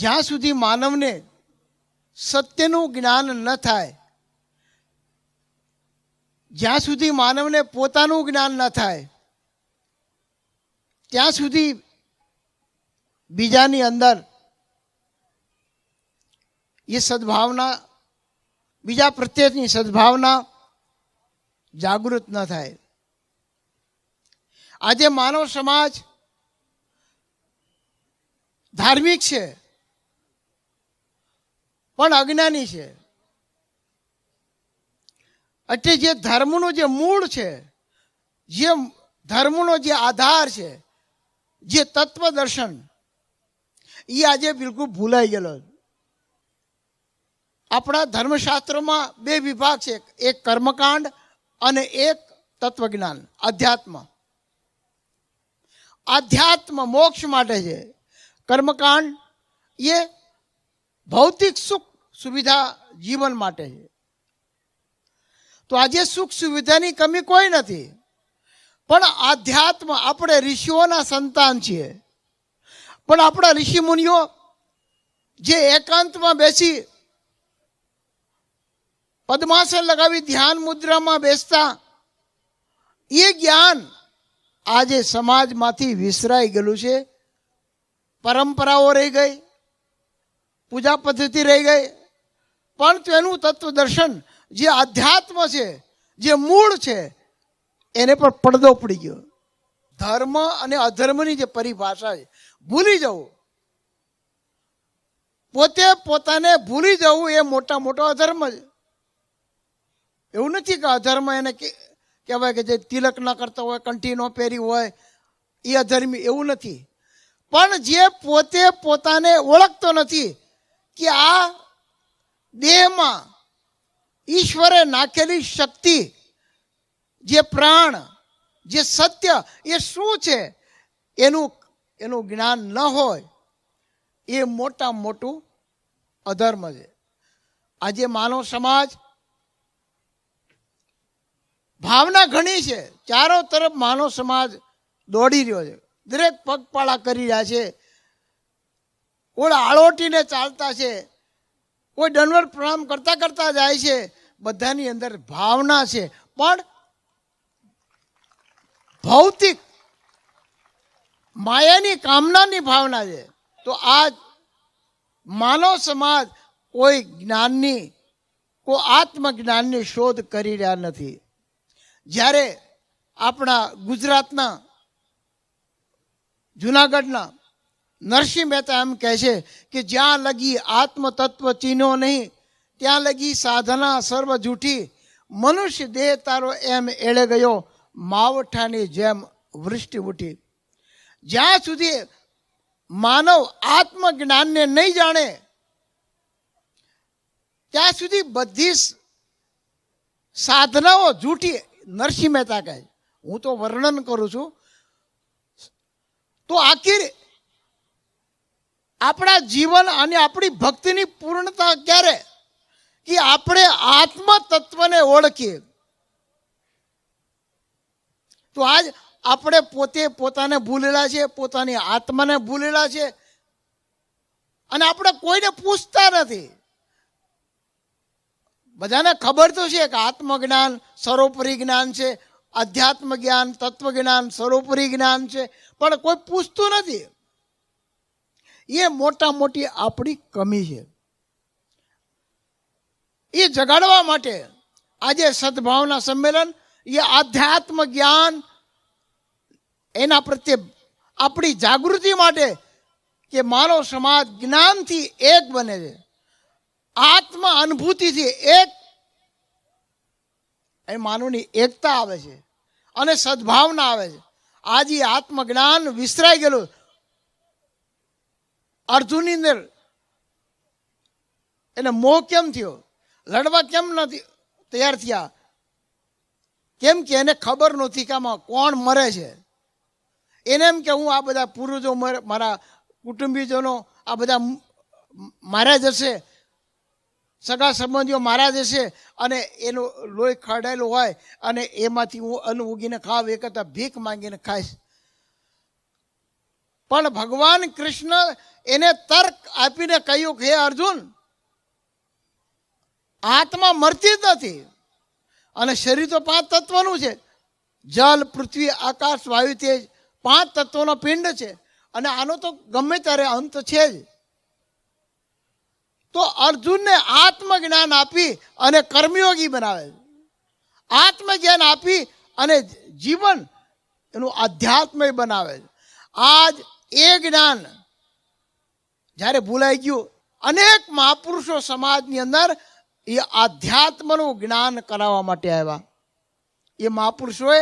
જ્યાં સુધી માનવને સત્યનું જ્ઞાન ન થાય, જ્યાં સુધી માનવને પોતાનું જ્ઞાન ન થાય, ત્યાં સુધી બીજાની અંદર એ સદભાવના, બીજા પ્રત્યેની સદભાવના જાગૃત ન થાય. આજે માનવ સમાજ ધાર્મિક છે. પણ અજ્ઞાની છે. એટલે જે ધર્મનું જે મૂળ છે, જે ધર્મનો જે આધાર છે, જે તત્વ દર્શન, એ આજે બિલકુલ ભૂલાઈ ગયેલો આપણા ધર્મશાસ્ત્રોમાં બે વિભાગ છે, એક કર્મકાંડ અને એક તત્વજ્ઞાન, અધ્યાત્મ. આધ્યાત્મ મોક્ષ માટે છે. કર્મકાંડ એ ભૌતિક સુખ સુવિધા જીવન માટે છે. તો આજે સુખ સુવિધાની કમી કોઈ નથી, પણ આધ્યાત્મ આપણે ઋષિઓના સંતાન છીએ. પણ આપણા ઋષિ મુનિઓ જે એકાંતમાં બેસી પદ્માસન લગાવી ધ્યાન મુદ્રામાં બેસતા, એ જ્ઞાન આજે સમાજમાંથી વિસરાઈ ગયેલું છે. પરંપરાઓ રહી ગઈ, પૂજા પદ્ધતિ રહી ગઈ પણ તેનું તત્વ દર્શન જે આધ્યાત્મ છે, જે મૂળ છે, એને પર પડદો પડી ગયો. ધર્મ અને અધર્મની જે પરિભાષા છે, ભૂલી જવું. પોતે પોતાને ભૂલી જવું એ મોટા મોટો અધર્મ છે. એવું નથી કે અધર્મ એને કહેવાય કે જે તિલક ન કરતો હોય, કંઠી ન પહેરી હોય, એ અધર્મી એવું નથી. પણ જે પોતે પોતાને ઓળખતો નથી કે આ દેહમાં ઈશ્વરે નાખેલી શક્તિ, જે પ્રાણ, જે સત્ય, એ શું છે? એનું એનું જ્ઞાન ન હોય, એ મોટા મોટું અધર્મ છે. આજે માનવ સમાજ ભાવના ઘણી છે. ચારો તરફ માનવ સમાજ દોડી રહ્યો છે. દરેક પગપાળા કરી રહ્યા છે. કોઈ આળોટીને ચાલતા છે. કોઈ દંડવત પ્રણામ કરતા કરતા જાય છે, બધાની અંદર ભાવના છે. પણ ભૌતિક માયાની કામનાની ભાવના છે. તો આ માનવ સમાજ કોઈ જ્ઞાનની, કોઈ આત્મજ્ઞાનની શોધ કરી રહ્યા નથી. જ્યારે આપણા ગુજરાતના, જુનાગઢના નરસિંહ મહેતા એમ કહે છે કે જ્યાં લગી આત્મ તત્વ ચીનો નહીં, ત્યાં લગી સાધના સર્વ જૂઠી. મનુષ્ય દેહ તારો એમ એળે ગયો, માવઠાની જેમ વૃષ્ટિ ઉઠી. જ્યાં સુધી માનવ આત્મજ્ઞાનને નહીં જાણે, ત્યાં સુધી બધી સાધનાઓ જૂઠી, નરસિંહ મહેતા કહે હું તો વર્ણન કરું છું. તો આખીર આપણા જીવન અને આપણી ભક્તિની પૂર્ણતા ક્યારે? કે આપણે આત્મ તત્વને ઓળખીએ. તો આજ આપણે પોતે પોતાને ભૂલેલા છે પોતાની આત્માને ભૂલેલા છે અને આપણે કોઈને પૂછતા નથી. બધાને ખબર તો છે કે આત્મજ્ઞાન સર્વોપરી જ્ઞાન છે અધ્યાત્મ જ્ઞાન તત્વજ્ઞાન સર્વોપરી જ્ઞાન છે, પણ કોઈ પૂછતું નથી. એ મોટા મોટી આપણી કમી છે. એ જગાડવા માટે આજે સદભાવના સંમેલન, એ આધ્યાત્મ જ્ઞાન, એના પ્રત્યે આપણી જાગૃતિ માટે કે માનવ સમાજ જ્ઞાનથી એક બને છે. આત્મ અનુભૂતિથી એક એ માનવની એકતા આવે છે અને સદભાવના આવે છે. આજે આત્મજ્ઞાન વિસરાઈ ગયેલું અર્જુનની અંદર. એને મોહ કેમ થયો? લડવા કેમ નથી તૈયાર થયા? કેમ કે એને ખબર નહોતી કે આમાં કોણ મરે છે. એને એમ કે હું આ બધા પૂર્વજો મરે- કુટુંબીજનો આ બધા મારા જશે સગા સંબંધીઓ મારા જશે અને એનો લોહી ખરડાયેલું હોય અને એમાંથી હું અન્ન ઉગીને ખાવ એ કરતાં ભીખ માંગીને ખાઈશ. પણ ભગવાન કૃષ્ણ એને તર્ક આપીને કહ્યું કે અર્જુન, આત્મા મરતી જ નથી અને શરીર તો પાંચ તત્વનું છે. જલ, પૃથ્વી, આકાશ, વાયુ, તેજ પાંચ તત્વોનો પિંડ છે અને આનો તો ગમે ત્યારે અંત છે જ. તો અર્જુનને આત્મજ્ઞાન આપી અને કર્મયોગી બનાવે છે. આત્મજ્ઞાન આપી અને જીવન એનું આધ્યાત્મય બનાવે છે. આજ એ જ્ઞાન જ્યારે ભૂલાઈ ગયું, અનેક મહાપુરુષો સમાજની અંદર એ આધ્યાત્મનું જ્ઞાન કરાવવા માટે આવ્યા. એ મહાપુરુષોએ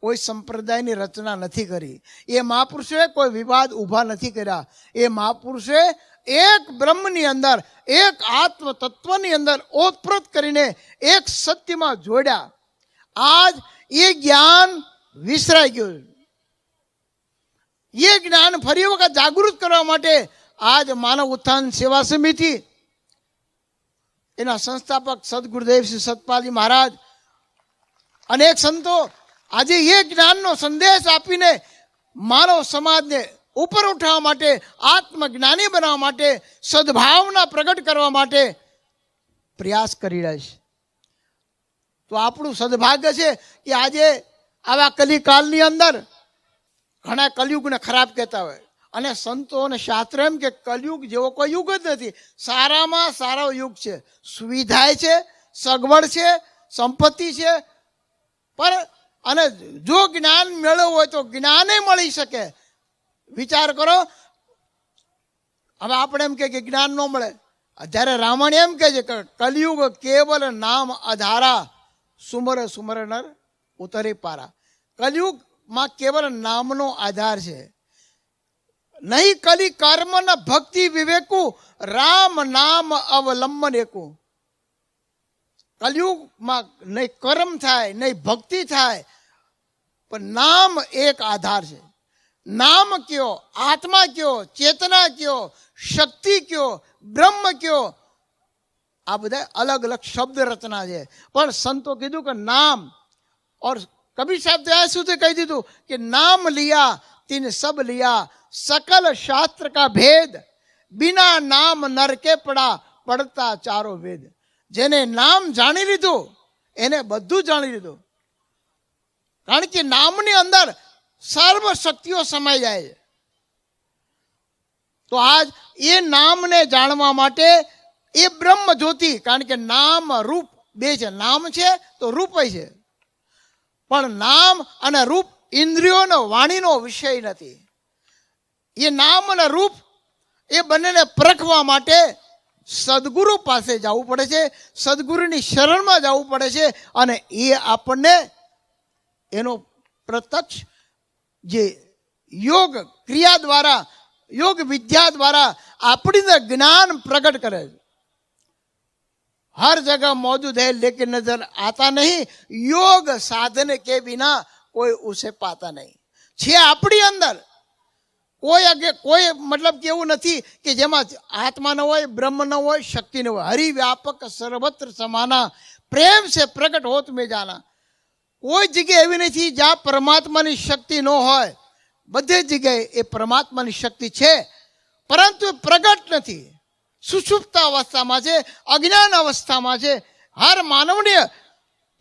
કોઈ સંપ્રદાયની રચના નથી કરી. એ મહાપુરુષોએ કોઈ વિવાદ ઊભા નથી કર્યા. એ મહાપુરુષોએ એક બ્રહ્મની અંદર, એક આત્મ તત્વની અંદર ઓતપ્રોત કરીને એક સત્યમાં જોડ્યા. આજ એ જ્ઞાન વિસરાઈ ગયું. એ જ્ઞાન ફરી વખત જાગૃત કરવા માટે આજ માનવ ઉત્થાન સેવા સમિતિ, એના સંસ્થાપક સદગુરુદેવ શ્રી સતપાલજી મહારાજ, અનેક સંતો આજે એ જ્ઞાનનો સંદેશ આપીને માનવ સમાજને ઉપર ઉઠાવવા માટે, આત્મજ્ઞાની બનાવવા માટે, સદભાવના પ્રગટ કરવા માટે પ્રયાસ કરી રહ્યા છે. તો આપણું સદભાગ્ય છે કે આજે આવા કલિકાલની અંદર ઘણા કલયુગને ખરાબ કહેતા હોય. અને સંતો અને શાસ્ત્ર એમ કે કલયુગ જેવો કોઈ યુગ જ નથી. સારામાં સારો યુગ છે. સુવિધાય છે, સગવડ છે, સંપત્તિ છે. પર અને જો જ્ઞાન મેળવવું હોય તો જ્ઞાને મળી શકે. વિચાર કરો. હવે આપણે એમ કે જ્ઞાન ન મળે. જ્યારે રાવણ એમ કે છે કે કલયુગ કેવલ નામ અધારા, સુમર સુમર નર ઉતરે પારા. કલયુગમાં કેવલ નામનો આધાર છે. નહીં કલી કર્મન ભક્તિ વિવેકુ, રામ નામ અવલંબન એકુ. કલયુગમાં નહીં કર્મ થાય, નહીં ભક્તિ થાય, પણ નામ એક આધાર છે. નામ કયો, આત્મા કયો, ચેતના કયો, શક્તિ કયો, બ્રહ્મ કયો, આ બધા અલગ અલગ શબ્દ રચના છે. પણ સંતો કીધું કે નામ, ઓર કબીર સાહેબ તો આ સુધી કહી દીધું? કે નામ લિયા, તીને સબ લિયા सकल शास्त्र का भेद बिना नाम नर के पड़ा પડતા ચારો વેદ જેને નામ જાણી લીધું એને બધું જાણી લીધું કારણ કે નામની અંદર સર્વ શક્તિઓ સમાઈ જાય છે તો આજ એ નામને જાણવા માટે એ બ્રહ્મ જ્યોતિ કારણ કે નામ રૂપ બે છે નામ છે તો રૂપ છે પણ નામ અને રૂપ ઇન્દ્રિયોનો વાણીનો વિષય નથી એ નામ અને રૂપ એ બંનેને પરખવા માટે સદગુરુ પાસે જવું પડે છે સદગુરુની શરણમાં જવું પડે છે અને એ આપણને એનો પ્રત્યક્ષ જે યોગ ક્રિયા દ્વારા યોગ વિદ્યા દ્વારા આપણી અંદર જ્ઞાન પ્રગટ કરે છે हर जगह मौजूद है लेकिन नजर आता नहीं योग साधन के बिना कोई उसे पाता नहीं છે આપણી અંદર કોઈ અગે કોઈ મતલબ કે એવું નથી કે જેમાં આત્મા ન હોય, બ્રહ્મ ન હોય, શક્તિ ન હોય. હરિવ્યાપક સર્વત્ર સમાના પ્રેમ છે પ્રગટ હોત મેં જાના કોઈ જગ્યાએ એવી નથી જ્યાં પરમાત્માની શક્તિ ન હોય. બધી જગ્યાએ એ પરમાત્માની શક્તિ છે. પરંતુ પ્રગટ નથી. સુષુપ્ત અવસ્થામાં છે, અજ્ઞાન અવસ્થામાં છે. હર માનવને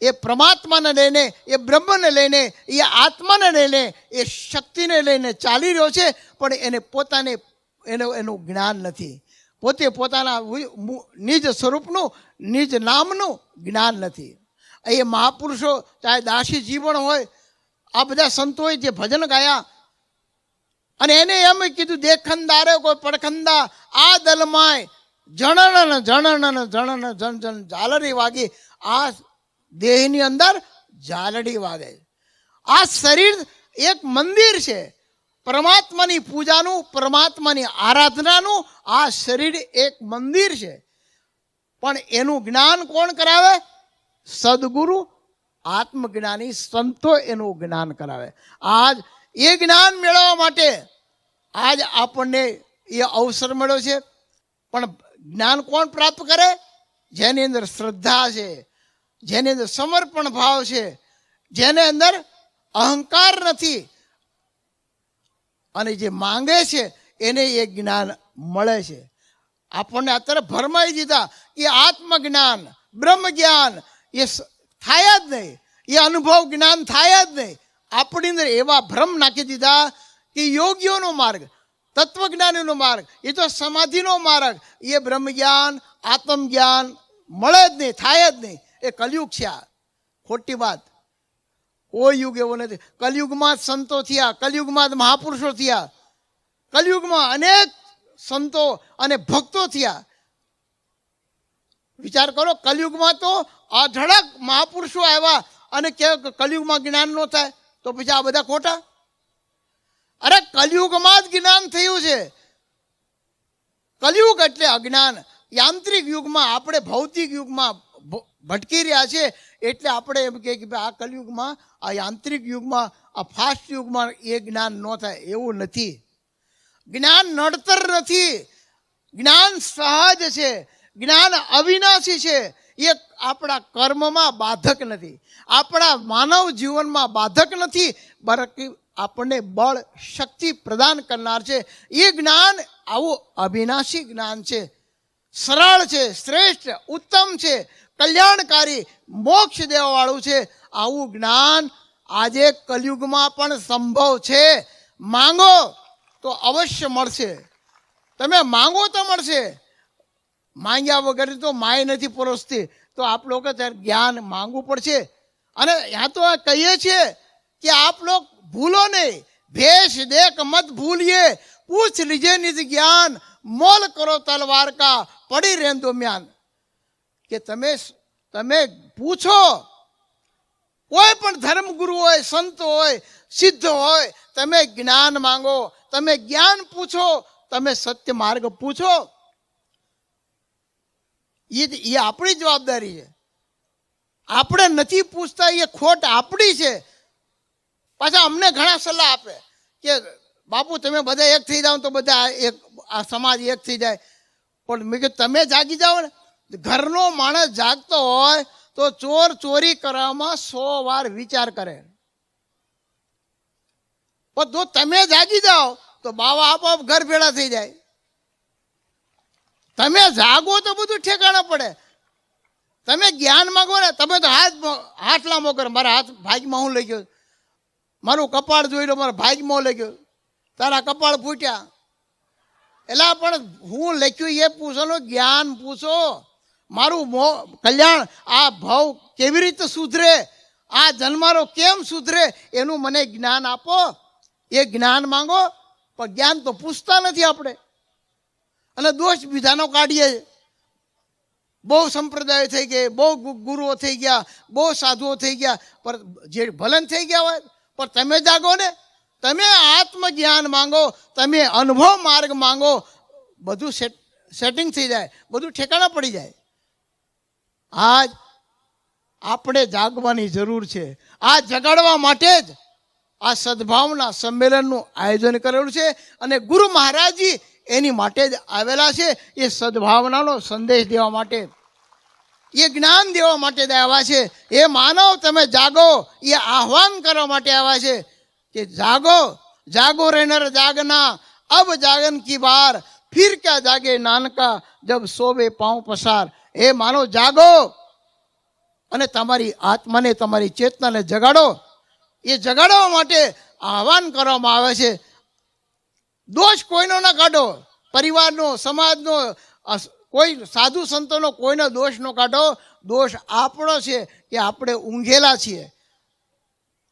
એ પરમાત્માને લઈને, એ બ્રહ્મને લઈને, એ આત્માને લઈને, એ શક્તિને લઈને ચાલી રહ્યો છે, પણ એને પોતાને, એનું એનું જ્ઞાન નથી. પોતે પોતાના નિજ સ્વરૂપનું, નિજ નામનું જ્ઞાન નથી. એ મહાપુરુષો, ચાહે દાસી જીવન હોય, આ બધા સંતોએ જે ભજન ગાયા, અને એને એમ કીધું દેખંદારે કોઈ પડખંદા આ દલમાય જણન જણન જણન જણ જણ ઝાલરી વાગી, આ દેહની અંદર ઝાલડી વાગે. આ શરીર એક મંદિર છે. પરમાત્માની પૂજાનું, પરમાત્માની આરાધનાનું આ શરીર એક મંદિર છે. પણ એનું જ્ઞાન કોણ કરાવે? સદગુરુ આત્મજ્ઞાની સંતો એનું જ્ઞાન કરાવે. આજ એ જ્ઞાન મેળવવા માટે આજ આપણને એ અવસર મળ્યો છે. પણ જ્ઞાન કોણ પ્રાપ્ત કરે? જેની અંદર શ્રદ્ધા છે. જેની અંદર સમર્પણ ભાવ છે, જેને અંદર અહંકાર નથી. અને જે માંગે છે, એને એ જ્ઞાન મળે છે. આપણને અત્યારે ભરમાઈ દીધા. એ આત્મજ્ઞાન બ્રહ્મ જ્ઞાન એ થાય જ નહીં. એ અનુભવ જ્ઞાન થાય જ નહીં. આપણી અંદર એવા ભ્રમ નાખી દીધા કે યોગીઓનો માર્ગ, તત્વજ્ઞાનીનો માર્ગ, એ તો સમાધિનો માર્ગ, એ બ્રહ્મ જ્ઞાન આત્મ જ્ઞાન મળે જ નહીં, થાય જ નહીં. એ કલયુગ છે આ. ખોટી વાત. કોઈ યુગ એવો નથી. કલયુગમાં સંતો થયા, કલયુગમાં જ મહાપુરુષો થયા. કલયુગમાં અનેક સંતો અને ભક્તો થયા. વિચાર કરો, કલયુગમાં તો અઢળક મહાપુરુષો આવ્યા અને કે કલયુગમાં જ્ઞાન ન થાય, તો પછી આ બધા ખોટા? અરે કલયુગમાં જ જ્ઞાન થયું છે. કલયુગ એટલે અજ્ઞાન. યાંત્રિક યુગમાં, આપણે ભૌતિક યુગમાં ભટકી રહ્યા છે. એટલે આપણે એમ કહીએ કે ભાઈ, આ કલયુગમાં, આ યાંત્રિક યુગમાં, આ ફાસ્ટ યુગમાં એ જ્ઞાન ન થાય, એવું નથી. જ્ઞાન નડતર નથી. જ્ઞાન સહજ છે. જ્ઞાન અવિનાશી છે. એ આપણા કર્મમાં બાધક નથી. આપણા માનવ જીવનમાં બાધક નથી, બરકી આપણને બળ શક્તિ પ્રદાન કરનાર છે. એ જ્ઞાન આવું અવિનાશી જ્ઞાન છે. સરળ છે, શ્રેષ્ઠ, ઉત્તમ છે. કલ્યાણકારી મોક્ષ દેવાવાળું છે. આવું જ્ઞાન આજે કલયુગમાં પણ સંભવ છે. માંગો તો અવશ્ય મળશે. તમે માંગો તો મળશે. માંગ્યા વગર તો માય નથી પરોસતી. તો આપ લોકો ત્યારે જ્ઞાન માંગવું પડશે. અને ત્યાં તો આ કહીએ છીએ કે આપ લોકો ભૂલો નહીં. ભેષ દેખ મત ભૂલીએ. પૂછ લીજે નિજ જ્ઞાન. મોલ કરો તલવાર કા. પડી રેન દરમિયાન કે તમે તમે પૂછો. કોઈ પણ ધર્મગુરુ હોય, સંત હોય, સિદ્ધ હોય, તમે જ્ઞાન માંગો, તમે જ્ઞાન પૂછો, તમે સત્ય માર્ગ પૂછો. એ એ આપણી જવાબદારી છે. આપણે નથી પૂછતા, એ ખોટ આપણી છે. પાછા અમને ઘણા સલાહ આપે કે, બાપુ, તમે બધા એક થઈ જાઓ તો બધા એક, આ સમાજ એક થઈ જાય. પણ મેં કે તમે જાગી જાઓ ને. ઘરનો માણસ જાગતો હોય તો ચોર ચોરી કરવામાં સો વાર વિચાર કરે. પણ જો તમે જાગી જાઓ તો બાવા આપોઆપ ઘર ભેળા થઈ જાય. તમે જાગો તો બધું ઠેકાણા પડે. તમે જ્ઞાન માંગો ને તમે તો હાથ હાથ લાંબો કરો મારા હાથ ભાગમાં હું લઈ ગયો. મારું કપાળ જોઈ લો, મારા ભાગમાં લઈ ગયો. તારા કપાળ ફૂટ્યા. એટલે પણ હું લખ્યું એ પૂછો જ્ઞાન પૂછો. મારું મો, કલ્યાણ, આ ભાવ કેવી રીતે સુધરે? આ જન્મારો કેમ સુધરે? એનું મને જ્ઞાન આપો. એ જ્ઞાન માંગો, પણ જ્ઞાન તો પૂછતા નથી આપણે. અને દોષ વિધાનો કાઢીએ. બહુ સંપ્રદાય થઈ ગઈ, બહુ ગુરુઓ થઈ ગયા, બહુ સાધુઓ થઈ ગયા, પણ જે ભલન થઈ ગયા હોય, પણ તમે જાગો ને. તમે આત્મજ્ઞાન માંગો, તમે અનુભવ માર્ગ માંગો, બધું સેટ, સેટિંગ થઈ જાય, બધું ઠેકાણા પડી જાય. આજ આપણે જાગવાની જરૂર છે. આ જગાડવા માટે જ આ સદભાવના સંમેલનનું આયોજન કરેલું છે અને ગુરુ મહારાજજી એની માટે જ આવેલા છે. એ સદભાવનાનો સંદેશ દેવા માટે, એ જ્ઞાન દેવા માટે આવ્યા છે. એ માનવ તમે જાગો, એ આહવાન કરવા માટે આવ્યા છે કે જાગો જાગો રહેનાર જાગના, અબ જાગન કી બાર, ફિર ક્યાં જાગે નાનકા, જબ સોવે પાઉં પસાર. એ માનો જાગો અને તમારી આત્માને, તમારી ચેતનાને જગાડો. એ જગાડવા માટે આહવાન કરવામાં આવે છે. દોષ કોઈનો ના કાઢો. પરિવારનો, સમાજનો કોઈ સાધુ સંતોનો કોઈનો દોષ ન કાઢો. દોષ આપણો છે કે આપણે ઊંઘેલા છીએ.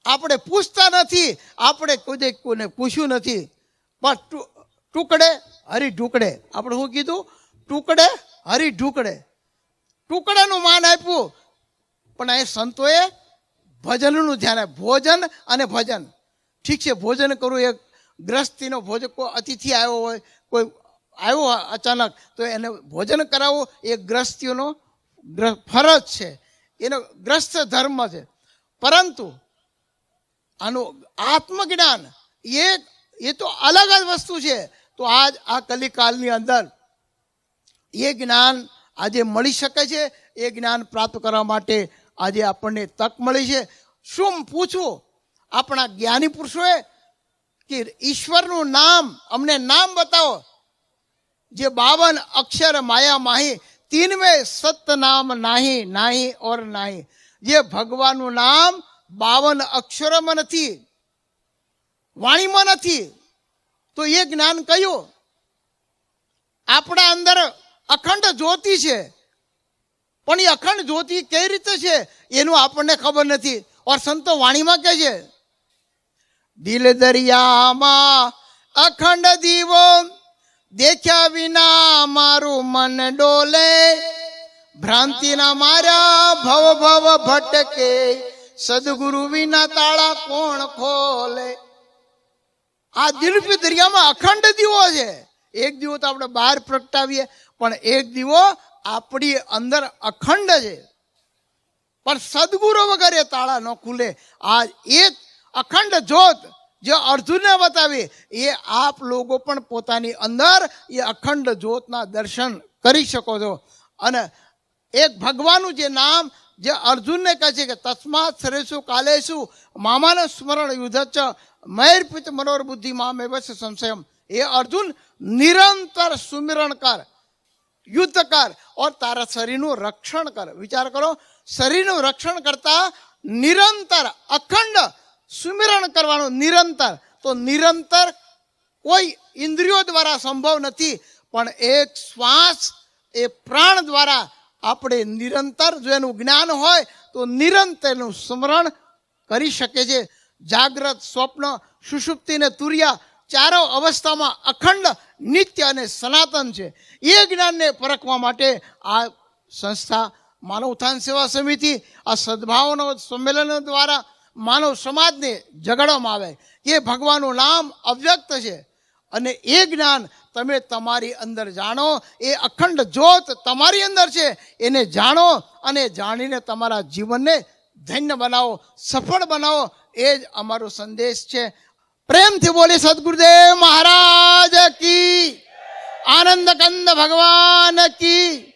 આપણે પૂછતા નથી. આપણે કોઈ કોઈને પૂછ્યું નથી. પણ ટુકડે હરી ઢુકડે. આપણે શું કીધું? ટુકડે હરી ઢુકડે. ટુકડાનું માન આપ્યું. પણ અહીં સંતોએ ભજનનું ધ્યાન. ભોજન અને ભજન. ઠીક છે, ભોજન કરવું એક ગ્રસ્તીનો ભોજન કોઈ અતિથિ આવ્યો હોય, કોઈ આવ્યો અચાનક, તો એને ભોજન કરાવવું એ ગ્રસ્તીઓનો ફરજ છે. એનો ગ્રસ્ત ધર્મ છે. પરંતુ આનું આત્મજ્ઞાન એ એ તો અલગ જ વસ્તુ છે. તો આજ આ કલિકાલની અંદર એ જ્ઞાન આજે મળી શકે છે. એ જ્ઞાન પ્રાપ્ત કરવા માટે આજે આપણને તક મળી છે. શું પૂછવું આપણા જ્ઞાની પુરુષોએ કે ઈશ્વરનું નામ, અમને નામ બતાવો. જે બાવન અક્ષર માયા માહી તીન સતનામ સત નાહી નાહી ઓર નાહી. જે ભગવાનનું નામ બાવન અક્ષરોમાં નથી, વાણીમાં નથી. તો એ જ્ઞાન કયું? આપણા અંદર અખંડ જ્યોતિ છે. પણ એ અખંડ જ્યોતિ કઈ રીતે છે એનું આપણને ખબર નથી. ઓર સંતો વાણીમાં કહે છે, દિલ દરિયામાં અખંડ દીવો દેખ્યા વિના મારું મન ડોલે. ભ્રાંતિના માર્યા ભવ ભવ ભટકે. સદગુરુ વિના તાળા કોણ ખોલે? આ દિલપી દરિયામાં અખંડ દીવો છે. એક દીવો તો આપણે બહાર પ્રગટાવીએ. પણ એક દીવો આપણી અંદર અખંડ છે. પણ સદગુરુ વગર એ તાળા ન ખુલે. આ એક અખંડ જ્યોત જે અર્જુનને બતાવી, એ આપ લોકો પણ પોતાની અંદર એ અખંડ જ્યોતના દર્શન કરી શકો છો. અને એક ભગવાનનું જે નામ, જે અર્જુનને કહે છે કે તસ્માત સરેશુ કાલેશુ, મામાનું સ્મરણ યુદ્ધ મૈરપિત મનોરબુદ્ધિ મામે બસ સંશયમ. એ અર્જુન નિરંતર સુમિરણ કર યુદ્ધ કર ઓર તારા શરીરનું રક્ષણ કર. વિચાર કરો, શરીરનું રક્ષણ કરતા નિરંતર, અખંડ સુમિરણ કરવાનું નિરંતર. તો નિરંતર કોઈ ઇન્દ્રિયો દ્વારા સંભવ નથી, પણ એક શ્વાસ એ પ્રાણ દ્વારા આપણે નિરંતર જો એનું જ્ઞાન હોય, તો નિરંતરનું સ્મરણ કરી શકે છે. જાગ્રત સ્વપ્ન સુષુપ્તિ ને તુર્યા ચારો અવસ્થામાં અખંડ નિત્ય અને સનાતન છે. એ જ્ઞાનને પરખવા માટે આ સંસ્થા માનવ ઉત્થાન સેવા સમિતિ, આ સદભાવનો સંમેલનો દ્વારા માનવ સમાજને જગાડવામાં આવે. કે ભગવાનનું નામ અવ્યક્ત છે. અને એ જ્ઞાન તમે તમારી અંદર જાણો, એ અખંડ જ્યોત તમારી અંદર છે. એને જાણો અને જાણીને તમારા જીવનને ધન્ય બનાવો, સફળ બનાવો, એ જ અમારો સંદેશ છે. પ્રેમથી બોલી સદગુરુદેવ મહારાજ કી. આનંદ કંદ ભગવાન કી.